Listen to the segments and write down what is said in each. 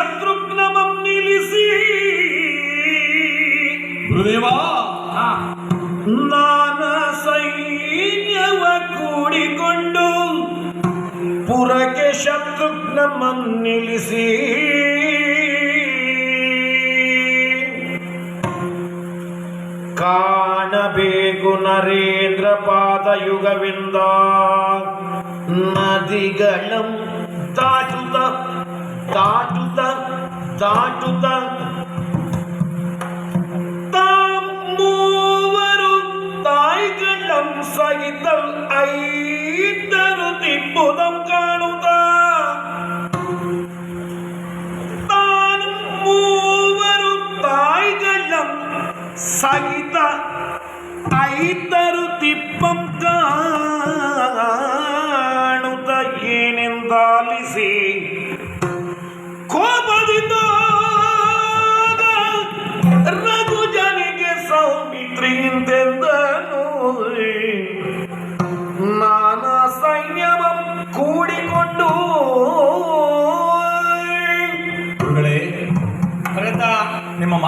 ಶತ್ರುಘ್ನಮಂ ನಿಲ್ಲಿಸಿ ಗುರುದೇವ ನಾನ ಸೈನ್ಯವ ಕೂಡಿಕೊಂಡು ಪುರಕ್ಕೆ ಶತ್ರುಘ್ನಮಂ ನಿಲ್ಲಿಸಿ ಕಾಣಬೇಕು ನರೇಂದ್ರ ಪಾದಯುಗವಿಂದ ನದಿಗಳಂ ದಾಟುತ್ತ దాటుత దాటుత மூவரும் தாய்களும் சகிதம் ஐந்தரு திப்புதம் காணுதா தான் மூவரும் தாய்களும் சகித ஐந்தரு திப்பம் கா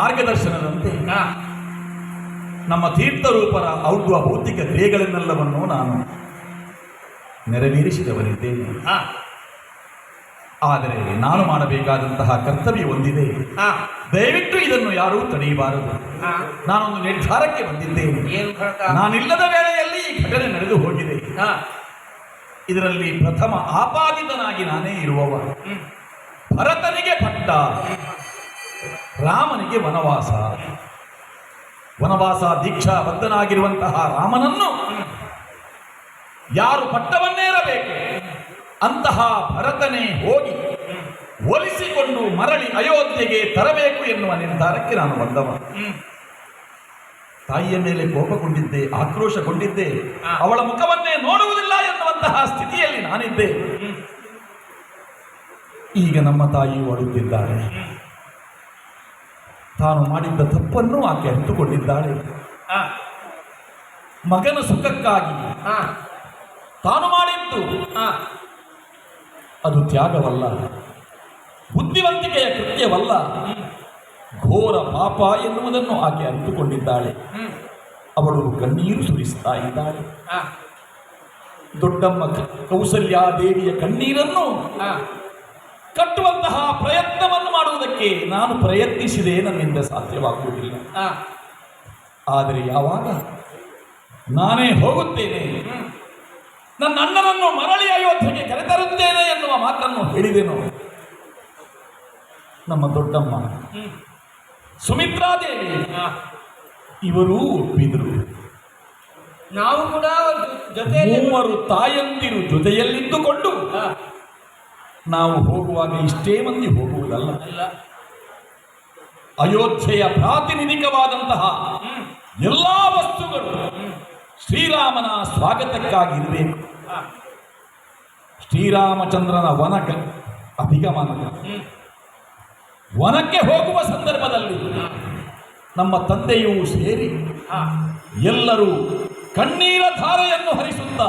ಮಾರ್ಗದರ್ಶನದಂತೆ ನಮ್ಮ ತೀರ್ಥರೂಪರ ಔಡ್ವ ಭೌತಿಕ ಕ್ರಿಯೆಗಳನ್ನೆಲ್ಲವನ್ನು ನಾನು ನೆರವೇರಿಸಿದವನಿದ್ದೇನೆ ಹಾ, ಆದರೆ ನಾನು ಮಾಡಬೇಕಾದಂತಹ ಕರ್ತವ್ಯ ಹೊಂದಿದೆ ದಯವಿಟ್ಟು ಇದನ್ನು ಯಾರೂ ತಡೆಯಬಾರದು. ನಾನೊಂದು ನಿರ್ಧಾರಕ್ಕೆ ಬಂದಿದ್ದೇನೆ. ನಾನಿಲ್ಲದ ವೇಳೆಯಲ್ಲಿ ಈ ಘಟನೆ ನಡೆದು ಹೋಗಿದೆ. ಇದರಲ್ಲಿ ಪ್ರಥಮ ಆಪಾದಿತನಾಗಿ ನಾನೇ ಇರುವವ. ಭರತನಿಗೆ ಪಟ್ಟ ರಾಮನಿಗೆ ವನವಾಸ. ವನವಾಸ ದೀಕ್ಷಾ ಬದ್ಧನಾಗಿರುವಂತಹ ರಾಮನನ್ನು ಯಾರು ಪಟ್ಟವನ್ನೇರಬೇಕು? ಅಂತಹ ಭರತನೇ ಹೋಗಿ ಒಲಿಸಿಕೊಂಡು ಮರಳಿ ಅಯೋಧ್ಯೆಗೆ ತರಬೇಕು ಎನ್ನುವ ನಿರ್ಧಾರಕ್ಕೆ ನಾನು ಬಂದವ. ತಾಯಿಯ ಮೇಲೆ ಕೋಪಗೊಂಡಿದ್ದೆ, ಆಕ್ರೋಶಗೊಂಡಿದ್ದೆ, ಅವಳ ಮುಖವನ್ನೇ ನೋಡುವುದಿಲ್ಲ ಎನ್ನುವಂತಹ ಸ್ಥಿತಿಯಲ್ಲಿ ನಾನಿದ್ದೆ. ಈಗ ನಮ್ಮ ತಾಯಿಯು ಅಳುತ್ತಿದ್ದಾಳೆ ತಾನು ಮಾಡಿದ್ದ ತಪ್ಪನ್ನು ಆಕೆ ಅರಿತುಕೊಂಡಿದ್ದಾಳೆ. ಮಗನ ಸುಖಕ್ಕಾಗಿ ತಾನು ಮಾಡಿದ್ದು ಹಾ, ಅದು ತ್ಯಾಗವಲ್ಲ. ಬುದ್ಧಿವಂತಿಕೆಯ ಕೃತ್ಯವಲ್ಲ. ಘೋರ ಪಾಪ ಎನ್ನುವುದನ್ನು ಆಕೆ ಅರಿತುಕೊಂಡಿದ್ದಾಳೆ. ಅವಳು ಕಣ್ಣೀರು ಸುರಿಸ್ತಾ ಇದ್ದಾಳೆ. ದೊಡ್ಡಮ್ಮ ಕೌಸಲ್ಯಾದೇವಿಯ ಕಣ್ಣೀರನ್ನು ಕಟ್ಟುವಂತಹ ಪ್ರಯತ್ನವನ್ನು ಮಾಡುವುದಕ್ಕೆ ನಾನು ಪ್ರಯತ್ನಿಸಿದೆ ನನ್ನಿಂದ ಸಾಧ್ಯವಾಗುವುದಿಲ್ಲ. ಆದರೆ ಯಾವಾಗ? ನಾನೇ ಹೋಗುತ್ತೇನೆ. ನನ್ನ ಅಣ್ಣನನ್ನು ಮರಳಿ ಅಯೋಧ್ಯೆಗೆ ಕರೆತರುತ್ತೇನೆ ಎನ್ನುವ ಮಾತನ್ನು ಹೇಳಿದೆನು? ನಮ್ಮ ದೊಡ್ಡಮ್ಮ. ಸುಮಿತ್ರಾದೇವಿ ಇವರು ಒಪ್ಪಿದರು. ನಾವು ಕೂಡ ಜೊತೆ ಮೂವರು ತಾಯಂದಿರು ಜೊತೆಯಲ್ಲಿದ್ದುಕೊಂಡು ನಾವು ಹೋಗುವಾಗ ಇಷ್ಟೇ ಮಂದಿ ಹೋಗುವುದಲ್ಲ. ಅಯೋಧ್ಯೆಯ ಪ್ರಾತಿನಿಧಿಕವಾದಂತಹ ಎಲ್ಲ ವಸ್ತುಗಳು ಶ್ರೀರಾಮನ ಸ್ವಾಗತಕ್ಕಾಗಿ ಇರಬೇಕು. ಶ್ರೀರಾಮಚಂದ್ರನ ವನಕ ಅಭಿಗಮನ ವನಕ್ಕೆ ಹೋಗುವ ಸಂದರ್ಭದಲ್ಲಿ ನಮ್ಮ ತಂದೆಯೂ ಸೇರಿ ಎಲ್ಲರೂ ಕಣ್ಣೀರ ಧಾರೆಯನ್ನು ಹರಿಸುತ್ತಾ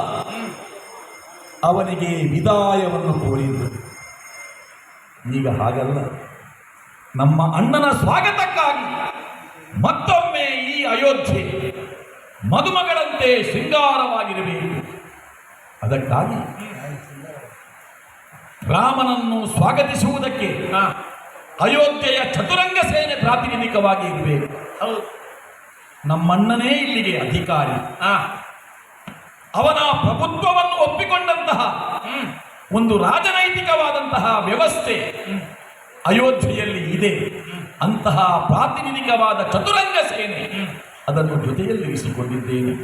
ಅವನಿಗೆ ವಿದಾಯವನ್ನು ಕೋರಿದ್ರು. ಈಗ ಹಾಗಲ್ಲ. ನಮ್ಮ ಅಣ್ಣನ ಸ್ವಾಗತಕ್ಕಾಗಿ ಮತ್ತೊಮ್ಮೆ ಈ ಅಯೋಧ್ಯೆ ಮದುಮಗಳಂತೆ ಶೃಂಗಾರವಾಗಿರಬೇಕು. ಅದಕ್ಕಾಗಿ ರಾಮನನ್ನು ಸ್ವಾಗತಿಸುವುದಕ್ಕೆ ಅಯೋಧ್ಯೆಯ ಚತುರಂಗ ಸೇನೆ ಪ್ರಾತಿನಿಧಿಕವಾಗಿ ಇರಬೇಕು. ಹೌದು. ನಮ್ಮಣ್ಣನೇ ಇಲ್ಲಿಗೆ ಅಧಿಕಾರಿ. ಹಾ, ಅವನ ಪ್ರಭುತ್ವವನ್ನು ಒಪ್ಪಿಕೊಂಡಂತಹ ಒಂದು ರಾಜನೈತಿಕವಾದಂತಹ ವ್ಯವಸ್ಥೆ ಅಯೋಧ್ಯೆಯಲ್ಲಿ ಇದೆ. ಅಂತಹ ಪ್ರಾತಿನಿಧಿಕವಾದ ಚತುರಂಗ ಸೇನೆ ಅದನ್ನು ಜೊತೆಯಲ್ಲಿ ಇರಿಸಿಕೊಂಡಿದ್ದೇನೆ.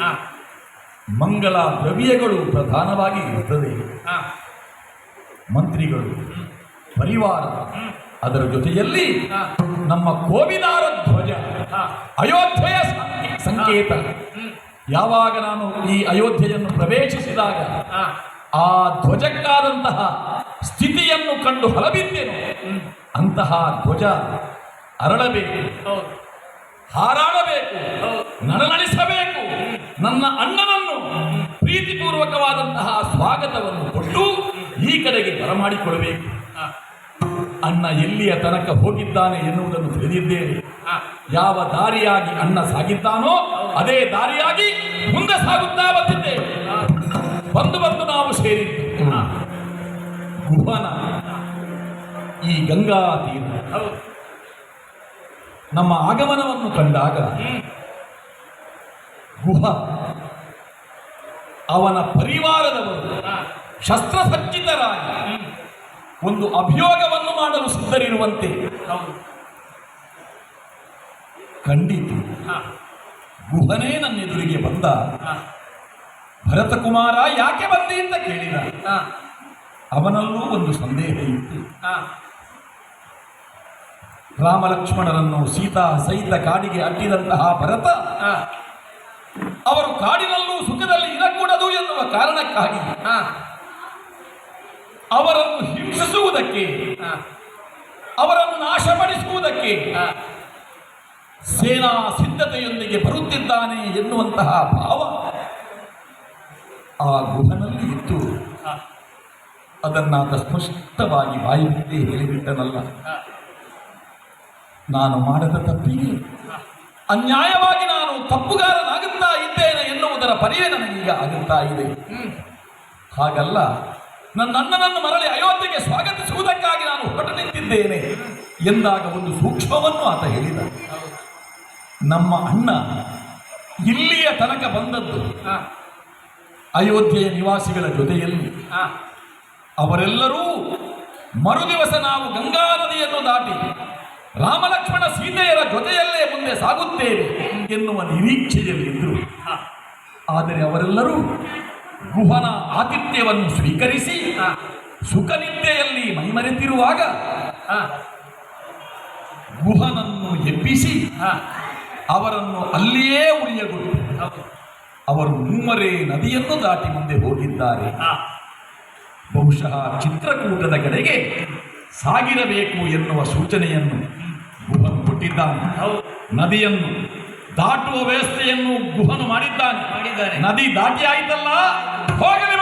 ಮಂಗಳ ದ್ರವ್ಯಗಳು ಪ್ರಧಾನವಾಗಿ ಇರುತ್ತದೆ. ಮಂತ್ರಿಗಳು ಪರಿವಾರ ಅದರ ಜೊತೆಯಲ್ಲಿ ನಮ್ಮ ಕೋವಿದಾರ ಧ್ವಜ ಅಯೋಧ್ಯೆಯ ಸಂಕೇತ. ಯಾವಾಗ ನಾನು ಈ ಅಯೋಧ್ಯೆಯನ್ನು ಪ್ರವೇಶಿಸಿದಾಗ ಆ. ಧ್ವಜಕ್ಕಾದಂತಹ ಸ್ಥಿತಿಯನ್ನು ಕಂಡು ಹೊಲಬಿದ್ದೇನು. ಅಂತಹ ಧ್ವಜ ಅರಳಬೇಕು ಹಾರಾಡಬೇಕು ಹೌದು. ನಳನಳಿಸಬೇಕು ನನ್ನ ಅಣ್ಣನನ್ನು ಪ್ರೀತಿಪೂರ್ವಕವಾದಂತಹ ಸ್ವಾಗತವನ್ನು ಕೊಟ್ಟು ಈ ಕಡೆಗೆ ಬರಮಾಡಿಕೊಳ್ಳಬೇಕು. ಅಣ್ಣ ಎಲ್ಲಿಯ ತನಕ ಹೋಗಿದ್ದಾನೆ ಎನ್ನುವುದನ್ನು ತಿಳಿದಿದ್ದೇನೆ. ಯಾವ ದಾರಿಯಾಗಿ ಅಣ್ಣ ಸಾಗಿದ್ದಾನೋ ಅದೇ ದಾರಿಯಾಗಿ ಮುಂದೆ ಸಾಗುತ್ತಾ ಬಂದಿದ್ದೆ. ಬಂದು ಬಂದು ನಾವು ಸೇರಿ ಗುಹನ. ಈ ಗಂಗಾ ತೀರ. ನಮ್ಮ ಆಗಮನವನ್ನು ಕಂಡಾಗ ಗುಹ ಅವನ ಪರಿವಾರದವರು ಶಸ್ತ್ರಸಜ್ಜಿತರಾಗಿ ಒಂದು ಅಭಿಯೋಗವನ್ನು ಮಾಡಲು ಸಿದ್ಧರಿರುವಂತೆ ಕಂಡಿತು. ಗುಹನೇ ನನ್ನ ಎದುರಿಗೆ ಬಂದ. ಭರತ ಭರತಕುಮಾರ ಯಾಕೆ ಬಂದೆ ಅಂತ ಕೇಳಿದ. ಅವನಲ್ಲೂ ಒಂದು ಸಂದೇಹ ಇತ್ತು. ರಾಮ ರಾಮಲಕ್ಷ್ಮಣರನ್ನು ಸೀತಾ ಸಹಿತ ಕಾಡಿಗೆ ಅಟ್ಟಿದಂತಹ ಭರತ ಅವರು ಕಾಡಿನಲ್ಲೂ ಸುಖದಲ್ಲಿ ಇರಕೂಡದು ಎನ್ನುವ ಕಾರಣಕ್ಕಾಗಿ ಅವರನ್ನು ಹಿಂಸಿಸುವುದಕ್ಕೆ ಅವರನ್ನು ನಾಶಪಡಿಸುವುದಕ್ಕೆ ಸೇನಾ ಸಿದ್ಧತೆಯೊಂದಿಗೆ ಬರುತ್ತಿದ್ದಾನೆ ಎನ್ನುವಂತಹ ಭಾವ ಆ ಗುಹನಲ್ಲಿ ಇತ್ತು. ಅದನ್ನಾತ ಸ್ಪಷ್ಟವಾಗಿ ಬಾಯಿಬಿಟ್ಟೆ ಹೇಳಿಬಿಟ್ಟನಲ್ಲ. ನಾನು ಮಾಡದ ತಪ್ಪಿಗೆ ಅನ್ಯಾಯವಾಗಿ ನಾನು ತಪ್ಪುಗಾರನಾಗುತ್ತಾ ಇದ್ದೇನೆ ಎನ್ನುವುದರ ಪರಿಯೇ ನನಗೀಗ ಆಗುತ್ತಾ ಇದೆ. ಹಾಗಲ್ಲ ನನ್ನ ಅಣ್ಣನನ್ನು ಮರಳಿ ಅಯೋಧ್ಯೆಗೆ ಸ್ವಾಗತಿಸುವುದಕ್ಕಾಗಿ ನಾನು ಹೊರಟು ನಿಂತಿದ್ದೇನೆ ಎಂದಾಗ ಒಂದು ಸೂಕ್ಷ್ಮವನ್ನು ಆತ ಹೇಳಿದ. ನಮ್ಮ ಅಣ್ಣ ಇಲ್ಲಿಯ ತನಕ ಬಂದದ್ದು ಅಯೋಧ್ಯೆಯ ನಿವಾಸಿಗಳ ಜೊತೆಯಲ್ಲಿ. ಅವರೆಲ್ಲರೂ ಮರುದಿವಸ ನಾವು ಗಂಗಾ ನದಿಯನ್ನು ದಾಟಿ ರಾಮಲಕ್ಷ್ಮಣ ಸೀತೆಯರ ಜೊತೆಯಲ್ಲೇ ಮುಂದೆ ಸಾಗುತ್ತೇವೆ ಎನ್ನುವ ನಿರೀಕ್ಷೆಯಲ್ಲಿದ್ದರು ಆದರೆ ಅವರೆಲ್ಲರೂ ಗುಹನ ಆತಿಥ್ಯವನ್ನು ಸ್ವೀಕರಿಸಿ ಸುಖ ಸುಖನಿದ್ದೆಯಲ್ಲಿ ಮೈಮರೆತಿರುವಾಗ ಗುಹನನ್ನು ಎಬ್ಬಿಸಿ ಅವರನ್ನು ಅಲ್ಲಿಯೇ ಉಳಿಯಗೊಟ್ಟು ಅವರು ಮೂಮರೇ ನದಿಯನ್ನು ದಾಟಿ ಮುಂದೆ ಹೋಗಿದ್ದಾರೆ. ಬಹುಶಃ ಚಿತ್ರಕೂಟದ ಕಡೆಗೆ ಸಾಗಿರಬೇಕು ಎನ್ನುವ ಸೂಚನೆಯನ್ನು ಗುಹನ್ ಕೊಟ್ಟಿದ್ದಾನೆ. ನದಿಯನ್ನು ದಾಟುವ ವ್ಯವಸ್ಥೆಯನ್ನು ಗುಹನು ಮಾಡಿದ್ದಾನೆ. ಮಾಡಿದ್ದಾರೆ. ನದಿ ದಾಟಿ ಆಯ್ತಲ್ಲ? ಹೋಗಲಿ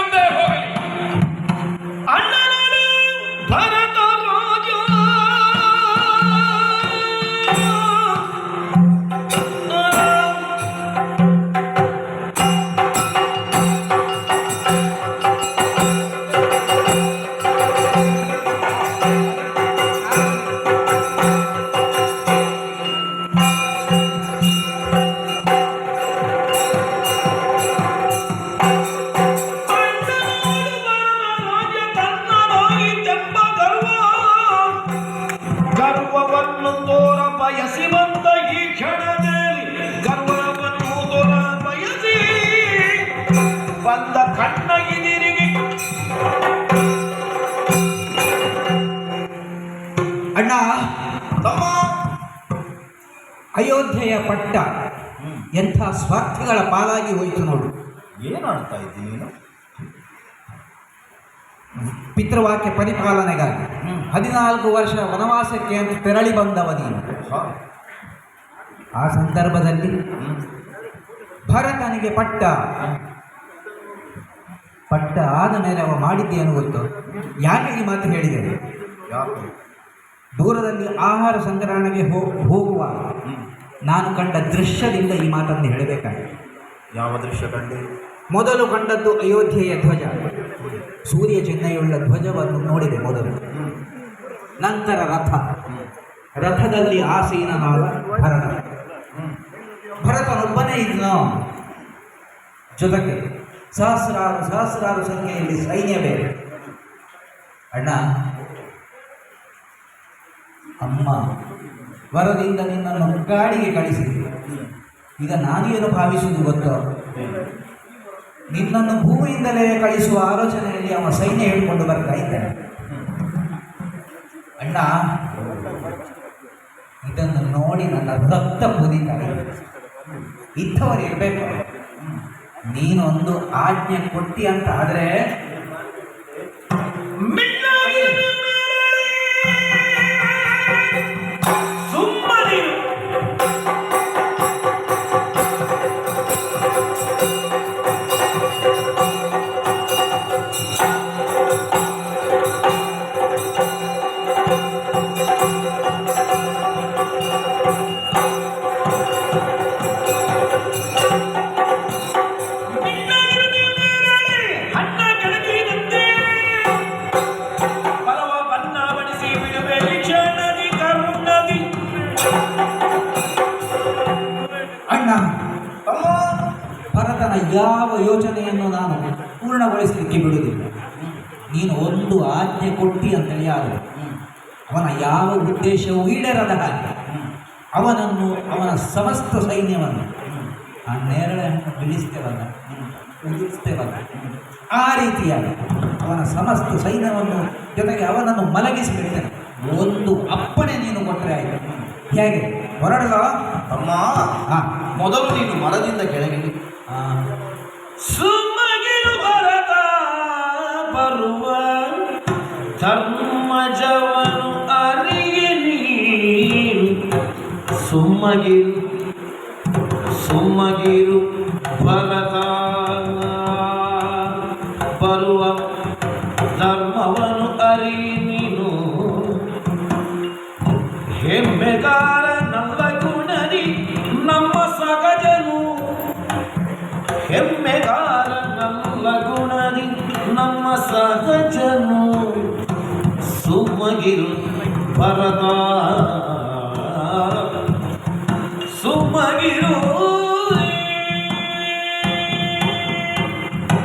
ಅಯೋಧ್ಯೆಯ ಪಟ್ಟ ಎಂಥ ಸ್ವಾರ್ಥಗಳ ಪಾಲಾಗಿ ಹೋಯಿತು ನೋಡು. ಏನು ಆಡ್ತಾ ಇದ್ದೀನಿ ನೀನು? ಪಿತೃವಾಕ್ಯ ಪರಿಪಾಲನೆಗಾಗಿ ಹದಿನಾಲ್ಕು ವರ್ಷ ವನವಾಸಕ್ಕೆ ಅಂತ ತೆರಳಿ ಬಂದವ ನೀನು. ಆ ಸಂದರ್ಭದಲ್ಲಿ ಭರತನಿಗೆ ಪಟ್ಟ ಪಟ್ಟ ಆದ ಮೇಲೆ ಅವ ಮಾಡಿದ್ದೇನು ಗೊತ್ತು? ಯಾಕೆ ಈ ಮಾತು ಹೇಳಿದೆ? ದೂರದಲ್ಲಿ ಆಹಾರ ಸಂಗ್ರಹಣೆಗೆ ಹೋಗುವ ನಾನು ಕಂಡ ದೃಶ್ಯದಿಂದ ಈ ಮಾತನ್ನು ಹೇಳಬೇಕಾಗಿದೆ. ಯಾವ ದೃಶ್ಯ ಕಂಡೆ? ಮೊದಲು ಕಂಡದ್ದು ಅಯೋಧ್ಯೆಯ ಧ್ವಜ. ಸೂರ್ಯ ಚಿಹ್ನೆಯುಳ್ಳ ಧ್ವಜವನ್ನು ನೋಡಿದೆ ಮೊದಲು. ನಂತರ ರಥ. ರಥದಲ್ಲಿ ಆಸೀನನಾದ ಭರತ ಭರತನೊಬ್ಬನೇ ಇದ್ನೋ? ಜೊತೆಗೆ ಸಹಸ್ರಾರು ಸಹಸ್ರಾರು ಸಂಖ್ಯೆಯಲ್ಲಿ ಸೈನ್ಯ ಬೇರೆ ಅಣ್ಣ ಅಮ್ಮ ವರದಿಂದ ನಿನ್ನನ್ನು ಗಾಡಿಗೆ ಕಳಿಸಿದೆ. ಈಗ ನಾನು ಏನು ಭಾವಿಸುವುದು ಗೊತ್ತೋ? ನಿನ್ನನ್ನು ಭೂಮಿಯಿಂದಲೇ ಕಳಿಸುವ ಆಲೋಚನೆಯಲ್ಲಿ ಅವ ಸೈನ್ಯ ಹೇಳಿಕೊಂಡು ಬರ್ತಾ ಇದ್ದಾನೆ. ಅಣ್ಣ, ಇದನ್ನು ನೋಡಿ ನನ್ನ ರಕ್ತ ಕುದಿತಾರೆ ಇಂಥವರು ಇರಬೇಕು. ನೀನೊಂದು ಆಜ್ಞೆ ಕೊಟ್ಟಿ ಅಂತ ಆದರೆ ಒಂದು ಆಜ್ಞೆ ಕೊಟ್ಟಿ ಅಂತೇಳಿ ಯಾರು ಅವನ ಯಾವ ಉದ್ದೇಶವೂ ಈಡೇರದ ಹಾಗೆ. ಅವನನ್ನು ಅವನ ಸಮಸ್ತ ಸೈನ್ಯವನ್ನು ಆ ನೇರಳೆ ಹಣ್ಣು ಬಿಡಿಸ್ತೇವಲ್ಲ ಉದುರಿಸ್ತೇವಲ್ಲ. ಆ ರೀತಿಯಾಗಿ ಅವನ ಸಮಸ್ತ ಸೈನ್ಯವನ್ನು ಜೊತೆಗೆ ಅವನನ್ನು ಮಲಗಿಸಿಬಿಡ್ತೇನೆ. ಒಂದು ಅಪ್ಪಣೆ ನೀನು ಕೊಟ್ಟರೆ ಆಯಿತು. ಹೇಗೆ? ಹೊರಡಲ ಅಮ್ಮ ಮೊದಲು ನೀನು ಮರದಿಂದ ಕೆಳಗೆ ಸುಮ್ಮಗಿರು ಸುಮ್ಮಗಿರು ಭರತ ಬರುವ ಧರ್ಮವನು ಅರಿ ನೀನು ಹೆಮ್ಮೆಗಾರ ನಮ್ಮ ಗುಣದಿ ನಮ್ಮ ಸಗಜನು ಹೆಮ್ಮೆಗಾರ ನಮ್ಮ ಗುಣದಿ ನಮ್ಮ ಸಹಜನು ಸುಮ್ಮಗಿರು ಭರತ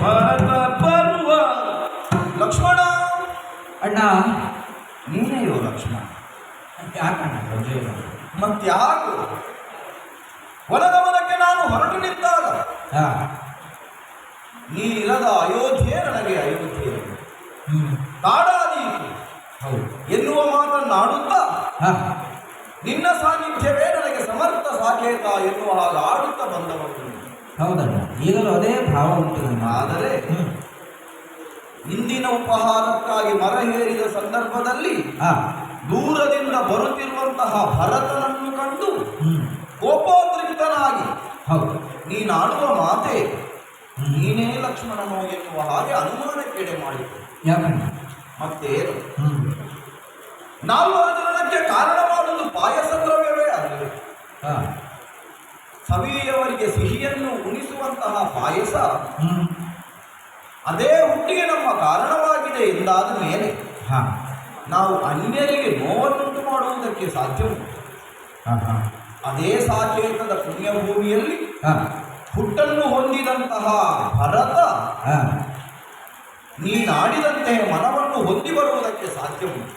ಭರತ ಬರುವ ಲಕ್ಷ್ಮಣ? ಅಣ್ಣ ನೀನೆಯೋ ಲಕ್ಷ್ಮಣ ಯಾಕಣ್ಣ ಮತ್ಯಾಕು ಹೊಲಗಮನಕ್ಕೆ ನಾನು ಹೊರಟು ನಿಂತಾಗ. ಹಾಂ. ನೀನಿರದ ಅಯೋಧ್ಯೆ ನನಗೆ ಅಯೋಧ್ಯೆ. ಕಾಡಾದೀತು ಹೌದು. ಎನ್ನುವ ಮಾತನ್ನಾಡುತ್ತಾ ಹಾಂ. ನಿನ್ನ ಸಾನ್ನಿಧ್ಯವೇ ನನಗೆ ಸಮರ್ಥ ಸಾಕೇತ ಎನ್ನುವ ಹಾಗೆ ಆಡುತ್ತಾ ಬಂದವನು. ಹೌದಣ್ಣ. ಈಗಲೂ ಅದೇ ಭಾವ ಉಂಟು ಆದರೆ ಇಂದಿನ ಉಪಹಾರಕ್ಕಾಗಿ ಮರ ಹೇರಿದ ಸಂದರ್ಭದಲ್ಲಿ ಹಾಂ. ದೂರದಿಂದ ಬರುತ್ತಿರುವಂತಹ ಭರತನನ್ನು ಕಂಡು ಕೋಪೋದ್ರಿಕ್ತನಾಗಿ ಹೌದು. ನೀನಾಡುವ ಮಾತೆ ನೀನೇ ಲಕ್ಷ್ಮಣನು ಎನ್ನುವ ಹಾಗೆ ಅನುಮಾನಕ್ಕೆಡೆ ಮಾಡಿತು ಮತ್ತೆ ನಾಲ್ವರ ಜನಕ್ಕೆ ಕಾರಣ ಮಾಡುವುದು ಪಾಯಸ ದ್ರವ್ಯವೇ ಅಲ್ಲವೇ? ಹಾಂ. ಸವಿಯವರಿಗೆ ಸಿಹಿಯನ್ನು ಉಣಿಸುವಂತಹ ಪಾಯಸ ಅದೇ ಹುಟ್ಟಿಗೆ ನಮ್ಮ ಕಾರಣವಾಗಿದೆ ಎಂದಾದ ಮೇಲೆ ನಾವು ಅನ್ಯರಿಗೆ ನೋವನ್ನುಂಟು ಮಾಡುವುದಕ್ಕೆ ಸಾಧ್ಯವುಂಟು ಅದೇ ಸಾಕೇತದ ಪುಣ್ಯಭೂಮಿಯಲ್ಲಿ ಹುಟ್ಟನ್ನು ಹೊಂದಿದಂತಹ ಭರತ ನೀನಾಡಿದಂತೆ ಮನವನ್ನು ಹೊಂದಿ ಬರುವುದಕ್ಕೆ ಸಾಧ್ಯವುಂಟು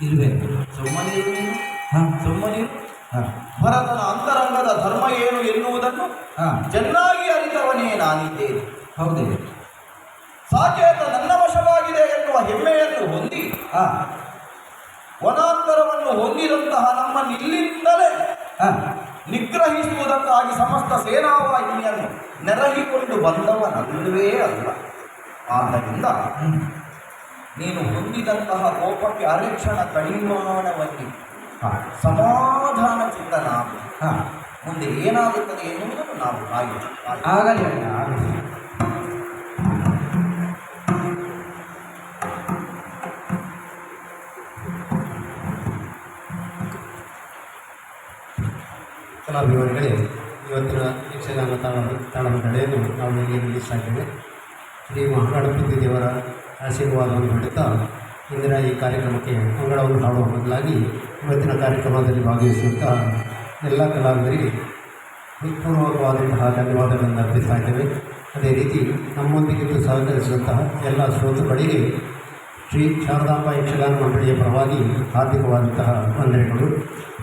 ಇಲ್ವೇ? ಸುಮ್ಮನೆ ಸುಮ್ಮನೆ ಭರತನ ಅಂತರಂಗದ ಧರ್ಮ ಏನು ಎನ್ನುವುದನ್ನು ಹಾಂ. ಚೆನ್ನಾಗಿ ಅರಿತವನೇ ನಾನಿದ್ದೇನೆ. ಹೌದೇ. ಸಾಕೇತ ನನ್ನ ವಶವಾಗಿದೆ ಎನ್ನುವ ಹೆಮ್ಮೆಯನ್ನು ಹೊಂದಿ ಹಾಂ. ವನಾಂತರವನ್ನು ಹೊಂದಿದಂತಹ ನಮ್ಮನ್ನು ಇಲ್ಲಿಂದಲೇ ಹಾಂ. ನಿಗ್ರಹಿಸುವುದಕ್ಕಾಗಿ ಸಮಸ್ತ ಸೇನಾವಾಹಿನಿಯನ್ನು ನೆರಹಿಕೊಂಡು ಬಂದವನಲ್ಲವೇ ಅಲ್ಲ. ಆದ್ದರಿಂದ ನೀನು ಹೊಂದಿದಂತಹ ಕೋಪಕ್ಕೆ ಅರಕ್ಷಣ ಕಡಿಮಾಣವಾಗಿ ಹಾಂ ಸಮಾಧಾನ ಚಿತ್ತ ನಾವು ಮುಂದೆ ಏನಾಗುತ್ತದೆ ಎನ್ನುವುದನ್ನು ನಾವು ಆಗಿ ಆಗಲಿ ಅಣ್ಣ ಆಗಲಿ. ಕಲಾಭಿಮಾನಿಗಳೇ ಇವತ್ತಿನ ಯಕ್ಷಗಾನ ತಾಣ ತಾಣದ ನಡೆಯನ್ನು ನಾವು ಇಲ್ಲಿ ನಿಲ್ಲಿಸ್ತಾಯಿದ್ದೇವೆ ಶ್ರೀ ಮಹಾಗಣಪತಿ ದೇವರ ಆಶೀರ್ವಾದವನ್ನು ಪಡೆಯುತ್ತಾ ಇಂದಿನ ಈ ಕಾರ್ಯಕ್ರಮಕ್ಕೆ ಮಂಗಳವನ್ನು ಹಾಡುವ ಬದಲಾಗಿ ಇವತ್ತಿನ ಕಾರ್ಯಕ್ರಮದಲ್ಲಿ ಭಾಗವಹಿಸುವಂತಹ ಎಲ್ಲ ಕಲಾವಿದರಿಗೆ ಹೃತ್ಪೂರ್ವಕವಾದಂತಹ ಧನ್ಯವಾದಗಳನ್ನು ಅರ್ಪಿಸ್ತಾ ಇದ್ದೇವೆ. ಅದೇ ರೀತಿ ನಮ್ಮೊಂದಿಗಿದ್ದು ಸಹಕರಿಸುವಂತಹ ಎಲ್ಲ ಶ್ರೋತೃಗಳಿಗೆ ಶ್ರೀ ಶಾರದಾಂಬ ಯಕ್ಷಗಾನ ಮಂಡಳಿಯ ಪರವಾಗಿ ಹಾರ್ದಿಕವಾದಂತಹ ವಂದನೆಗಳು.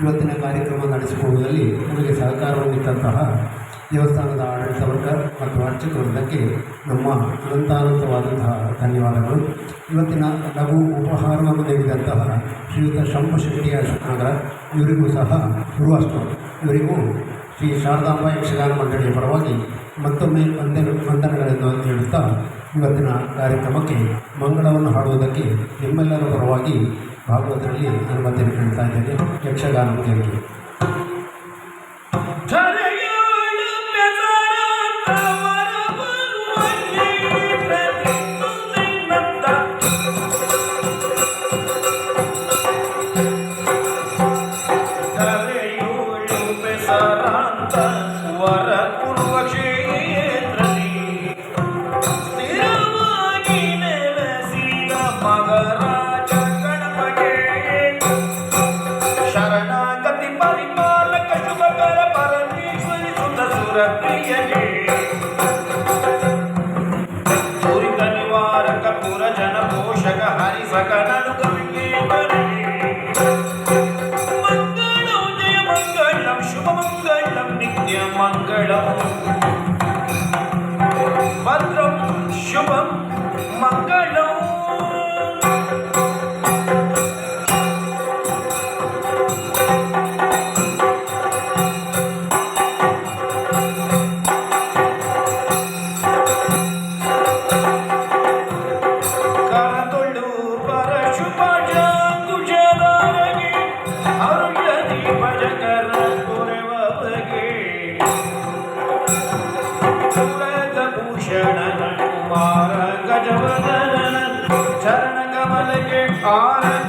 ಇವತ್ತಿನ ಕಾರ್ಯಕ್ರಮ ನಡೆಸಿಕೊಳ್ಳುವುದರಲ್ಲಿ ನಮಗೆ ಸಹಕಾರವನ್ನಿತ್ತಂತಹ ದೇವಸ್ಥಾನದ ಆಡಳಿತ ವರ್ಗ ಮತ್ತು ಅರ್ಚಕ ವೃಂದಕ್ಕೆ ನಮ್ಮ ಅನಂತಾನಂತವಾದಂತಹ ಧನ್ಯವಾದಗಳು. ಇವತ್ತಿನ ಲಘು ಉಪಹಾರವನ್ನು ನೀಡಿದಂತಹ ಶ್ರೀಯುತ ಶಂಭಶೆಟ್ಟಿಯ ಶೆಟ್ಟಿ ನಗರ ಇವರಿಗೂ ಸಹ ಗುರುವಾಷ್ಟು ಇವರಿಗೂ ಶ್ರೀ ಶಾರದಾಂಬ ಯಕ್ಷಗಾನ ಮಂಡಳಿಯ ಪರವಾಗಿ ಮತ್ತೊಮ್ಮೆ ವಂದನೆ, ವಂದನೆಗಳನ್ನು ಹೇಳುತ್ತಾ ಇವತ್ತಿನ ಕಾರ್ಯಕ್ರಮಕ್ಕೆ ಮಂಗಳವನ್ನು ಹಾಡುವುದಕ್ಕೆ ನಿಮ್ಮೆಲ್ಲರ ಪರವಾಗಿ ಭಾಗವತರಲ್ಲಿ ಅನುಮತಿಯನ್ನು ಕೇಳ್ತಾ ಇದ್ದೇನೆ. ಯಕ್ಷಗಾನ ಕೇಳಿ on.